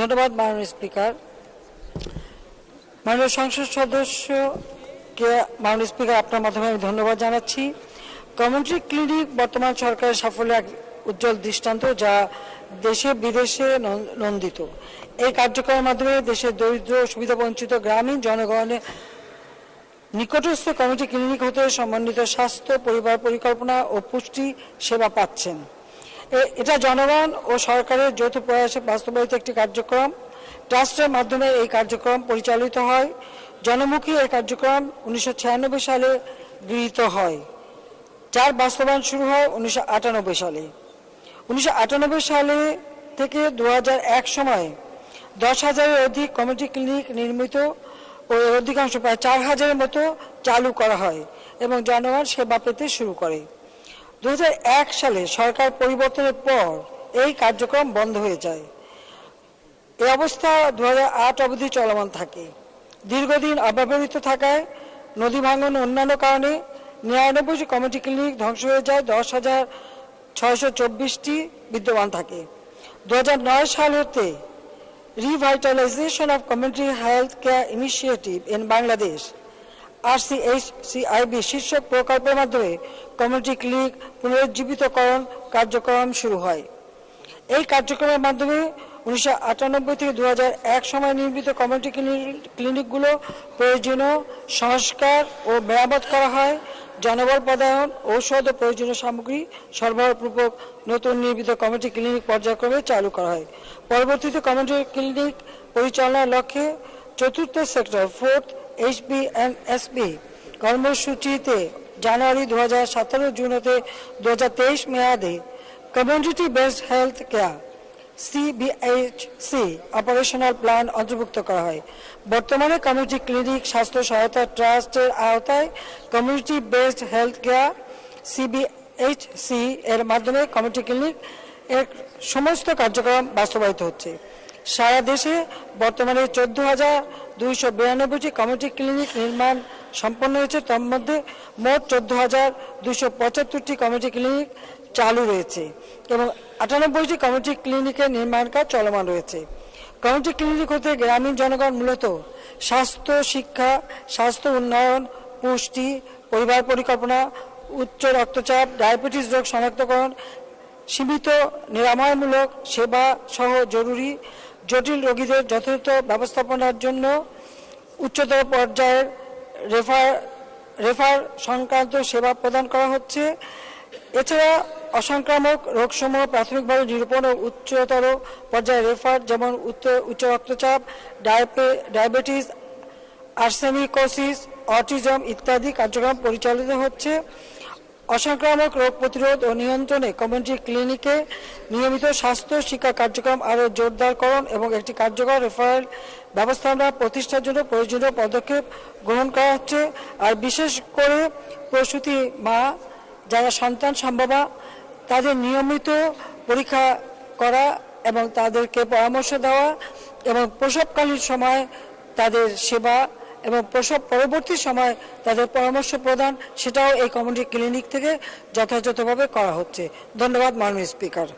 ধন্যবাদ, মাননীয় স্পিকার। মাননীয় সংসদ সদস্যকে, মাননীয় স্পিকার, আপনার মাধ্যমে আমি ধন্যবাদ জানাচ্ছি। কমিউনিটি ক্লিনিক বর্তমান সরকারের সাফল্যের এক উজ্জ্বল দৃষ্টান্ত যা দেশে বিদেশে নন্দিত। এই কার্যক্রমের মাধ্যমে দেশের দরিদ্র ও সুবিধাবঞ্চিত গ্রামীণ জনগণের নিকটস্থ কমিউনিটি ক্লিনিক হতে সমন্বিত স্বাস্থ্য, পরিবার পরিকল্পনা ও পুষ্টি সেবা পাচ্ছেন। এটা জনগণ ও সরকারের যৌথ প্রয়াসে বাস্তবায়িত একটি কার্যক্রম। ট্রাস্টের মাধ্যমে এই কার্যক্রম পরিচালিত হয়। জনমুখী এই কার্যক্রম উনিশশো ছিয়ানব্বই সালে গৃহীত হয়, যার বাস্তবায়ন শুরু হয় উনিশশো আটানব্বই সালে। উনিশশো আটানব্বই সালে থেকে দু সময়ে দশ হাজারের অধিক কমিউনিটি ক্লিনিক নির্মিত ও অধিকাংশ প্রায় চার হাজারের মতো চালু করা হয় এবং জনগণ সেবা পেতে শুরু করে। দু হাজার এক সালে সরকার পরিবর্তনের পর এই কার্যক্রম বন্ধ হয়ে যায়। এই অবস্থা দু হাজার আট অবধি চলমান থাকে। দীর্ঘদিন অব্যবহৃত থাকায় নদী ভাঙন অন্যান্য কারণে নিরানব্বইটি কমিটি ক্লিনিক ধ্বংস হয়ে যায়, দশ হাজার ছয়শো চব্বিশটি বিদ্যমান থাকে। দু সাল হতে revitalization of community health care initiative in RCHCIB শীর্ষক প্রকল্পের মাধ্যমে কমিউনিটি ক্লিনিক পুনরুজ্জীবিতকরণ কার্যক্রম শুরু হয়। এই কার্যক্রমের মাধ্যমে উনিশশো আটানব্বই থেকে দু হাজার এক সময় নির্মিত কমিউনিটি ক্লিনিকগুলো প্রয়োজনীয় সংস্কার ও মেরামত করা হয়। জনবল পদায়ন ঔষধ ও প্রয়োজনীয় সামগ্রী সরবরাহপূর্বক নতুন নির্মিত কমিউনিটি ক্লিনিক পর্যায়ক্রমে চালু করা হয়। পরবর্তীতে কমিউনিটি ক্লিনিক পরিচালনার লক্ষ্যে চতুর্থ sector fourth HB and SB কর্মসূচিতে জানুয়ারি দু হাজার সতেরো জুন হতে দু হাজার তেইশ মেয়াদে community based health care, CBHC operational plan অন্তর্ভুক্ত করা হয়। বর্তমানে কমিউনিটি ক্লিনিক স্বাস্থ্য সহায়তা ট্রাস্টের আওতায় community based health care, CBHC এর মাধ্যমে কমিউনিটি ক্লিনিক এর সমস্ত কার্যক্রম বাস্তবায়িত হচ্ছে। সারা দেশে বর্তমানে চোদ্দ হাজার দুইশো বিরানব্বইটি কমিউনিটি ক্লিনিক নির্মাণ সম্পন্ন হয়েছে। তার মধ্যে মোট চোদ্দ হাজার দুইশো পঁচাত্তরটি কমিউনিটি ক্লিনিক চালু রয়েছে এবং আটানব্বইটি কমিউনিটি ক্লিনিকের নির্মাণ কাজ চলমান রয়েছে। কমিউনিটি ক্লিনিক হতে গ্রামীণ জনগণ মূলত স্বাস্থ্য, শিক্ষা, স্বাস্থ্য উন্নয়ন, পুষ্টি, পরিবার পরিকল্পনা, উচ্চ রক্তচাপ, ডায়াবেটিস রোগ শনাক্তকরণ, সীমিত নিরাময়মূলক সেবা সহ জরুরি জটিল রোগীদের যথাযথ ব্যবস্থাপনার জন্য উচ্চতর পর্যায়ের রেফার রেফার সংক্রান্ত সেবা প্রদান করা হচ্ছে। এছাড়া অসংক্রামক রোগসমূহ প্রাথমিকভাবে নিরূপণ ও উচ্চতর পর্যায়ে রেফার যেমন উচ্চ রক্তচাপ ডায়াবে- ডায়াবেটিস, আর্সেনিকোসিস, অটিজম ইত্যাদি কার্যক্রম পরিচালিত হচ্ছে। অসংক্রামক রোগ প্রতিরোধ ও নিয়ন্ত্রণে কমিউনিটি ক্লিনিকে নিয়মিত স্বাস্থ্য শিক্ষা কার্যক্রম আরও জোরদারকরণ এবং একটি কার্যকর রেফারেল ব্যবস্থাপনা প্রতিষ্ঠার জন্য প্রয়োজনীয় পদক্ষেপ গ্রহণ করা হচ্ছে। আর বিশেষ করে প্রসূতি মা, যারা সন্তান সম্ভবা, তাদের নিয়মিত পরীক্ষা করা এবং তাদেরকে পরামর্শ দেওয়া এবং প্রসবকালীন সময় তাদের সেবা এবং প্রসব পরবর্তী সময় তাদের পরামর্শ প্রদান, সেটাও এই কমিউনিটি ক্লিনিক থেকে যথাযথভাবে করা হচ্ছে। ধন্যবাদ মাননীয় স্পিকার